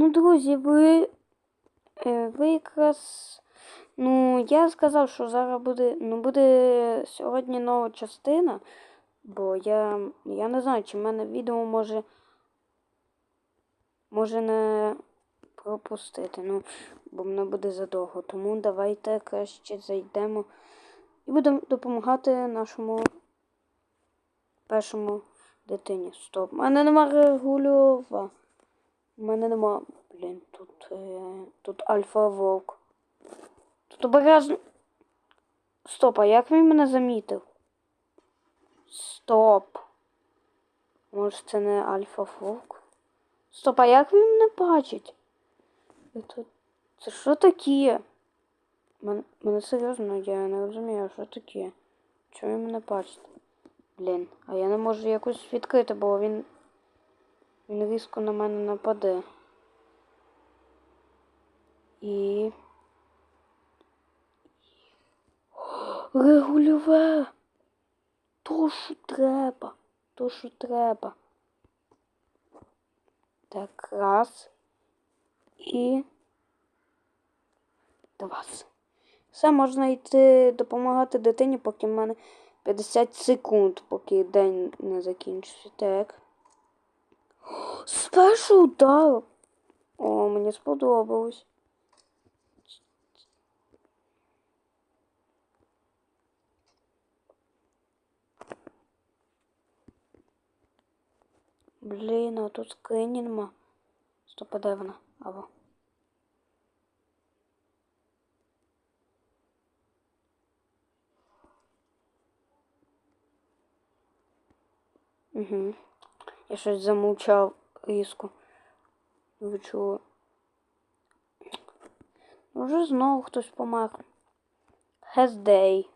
Ну, друзі, ви, е, ви якраз. Ну, я сказав, що зараз буде. Ну, буде сьогодні нова частина, бо я. Я не знаю, чи в мене відео може. Може не пропустити. Ну, бо мене буде задовго. Тому давайте краще зайдемо і будемо допомагати нашому першому дитині. Стоп. У мене нема регульова. У мене нема. Блін, тут. Е, тут альфа вовк. Тут обережно. Стоп, а як він мене замітив? Стоп. Може це не альфа вовк? Стоп, а як він мене бачить? Це, це що таке? Мен, мене серйозно, я не розумію, що таке. Чому він мене бачить? Блін, а я не можу якось відкрити, бо він. Він різко на мене нападе. І. Регульове. То, що треба. То, що треба. Так, раз. І. Два. Все, можна йти допомагати дитині, поки в мене 50 секунд, поки день не закінчиться. Так. Спершу удар. О, мені сподобалось. Блін, а тут скрині нема. Стоп, де вона? Або. Угу. Я щось замовчав різко. Ви чули? Вже знову хтось помер. Day.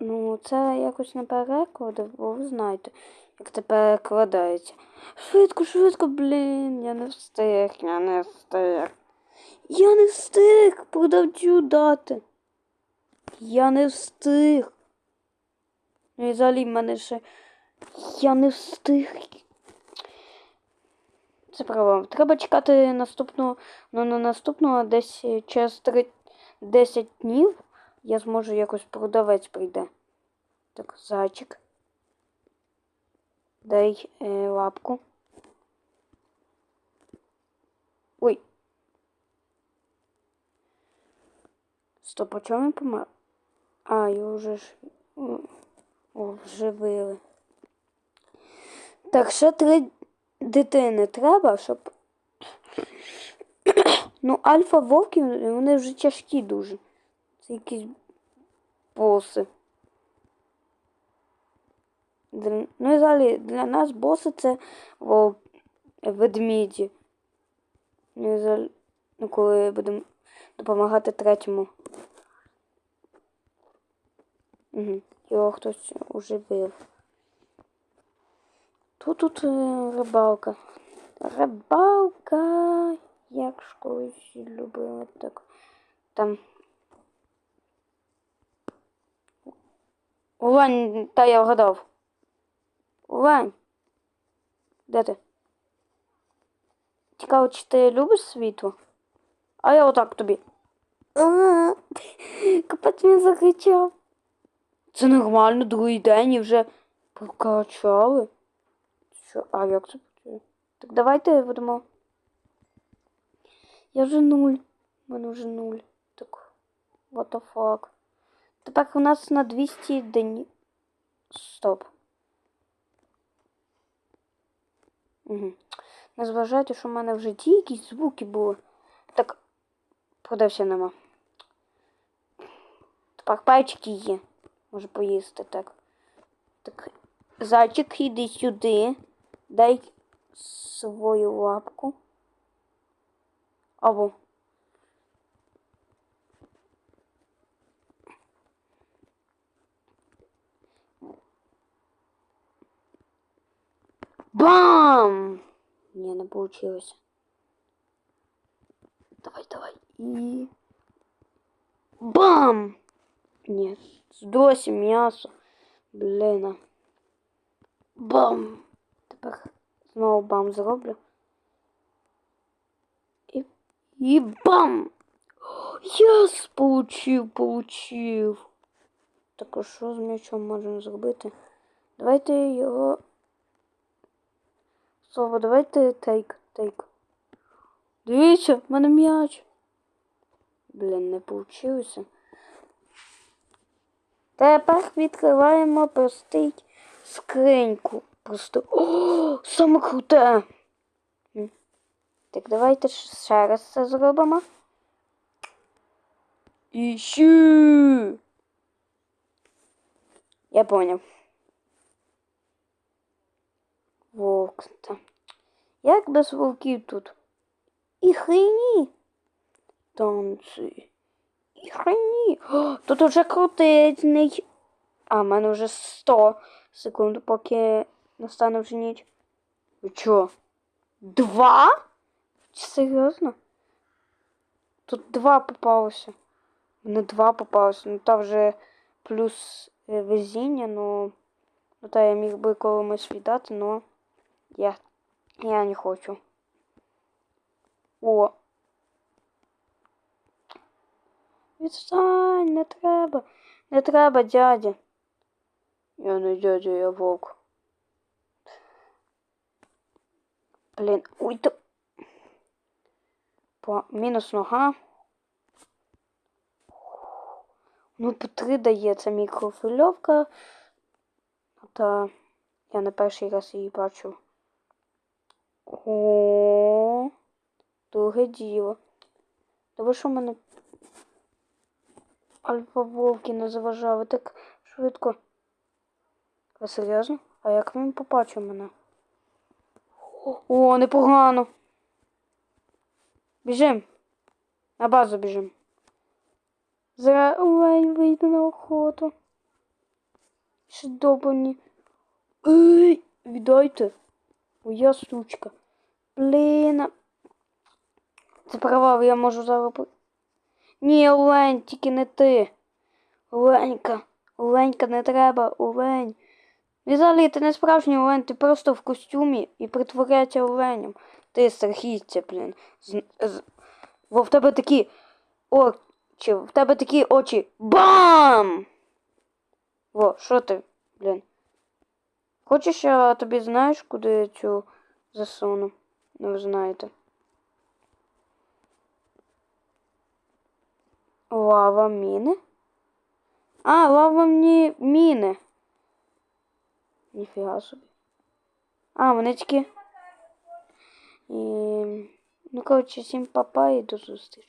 Ну, це якось не переклади, бо ви знаєте, як це перекладається. Швидко, швидко, блін, я не встиг, я не встиг. Я не встиг продавцю дати. Я не встиг. Ну і взагалі в мене ще я не встиг. Це право. Треба чекати наступного, ну на наступного десь через 3, 10 днів я зможу якось продавець прийде. Так, зайчик. Дай е, лапку. Ой. Стоп, а чому він помер? А, його вже ж вживили. Так, ще три дитини треба, щоб. Ну, альфа вовки, вони вже тяжкі дуже. Це якісь боси. Ну і взагалі для нас боси це вовк, ведміді. Ну і взагалі, ну, коли будемо допомагати третьому. Угу. Його хтось уживив. Тут тут е, рибалка. Рибалка. Як ж колись любила так. Там. Вань, та я вгадав. Вань. Де ти? Цікаво, чи ти любиш світло? А я отак тобі. Капець він закричав. Це нормально, другий день і вже покачали. Що? А як це працює? Так давайте будемо. Я вже нуль. У мене вже нуль. Так. What the fuck. Тепер у нас на 200 день. Стоп. Угу. Не зважайте, що в мене в житті якісь звуки були. Так, продався нема. Тепер пальчики є. Може поїсти так. Так. Зайчик, іди сюди. Дай свою лапку. Або. Бам! Не, не получилось. Давай, давай. И... Бам! Нет, сдосим мясо. Блин. Бам! Знову бам зроблю. І і бам! Єс! Получив, получив. Так а що з м'ячом можемо зробити? Давайте його. Слово, давайте тейк, тейк. Дивіться, в мене м'яч. Блін, не получилося. Тепер відкриваємо простий скриньку. Просто. О, саме круте. Так, давайте ще раз це зробимо. І ще. Я поняв. Вовк. Та. Як без вовків тут? І хрені. Танці. І хрені. Тут уже крутизний. А, в мене вже 100 секунд, поки настане вже ніч. Ви чо? Два? Серйозно? Тут два попалося. Не два попалося. Ну там вже плюс е, везіння, ну. Ну та я міг би комусь віддати, но я, я не хочу. О. Відстань, не треба. Не треба, дядя. Я не дядя, я вовк. Блін, ой, то... По... Мінус нога. Ну, по три дає це мікрофильовка. Та я не перший раз її бачу. О, друге діло. Та що мене альфа вовки не заважали так швидко? Ви серйозно? А як він побачив мене? О, непогано. Біжим. На базу біжим. Зараз Олень вийде на охоту. Ще добані. Ей, віддайте. Моя штучка. Блін. Це провал, я можу зараз. Ні, Олень, тільки не ти. Оленька. Оленька, не треба, Олень. Візалі, ти не справжній Олень, ти просто в костюмі і притворяється оленем. Ти страхіття, блін. З, з... Во в тебе такі очі, в тебе такі очі. Бам! Во, що ти, блін? Хочеш, я тобі знаєш, куди я цю засуну? Ну, ви знаєте. Лава міни? А, лава міни. Ніфіга собі. А, вони тільки. І... Ну, коротше, всім папа і до зустрічі.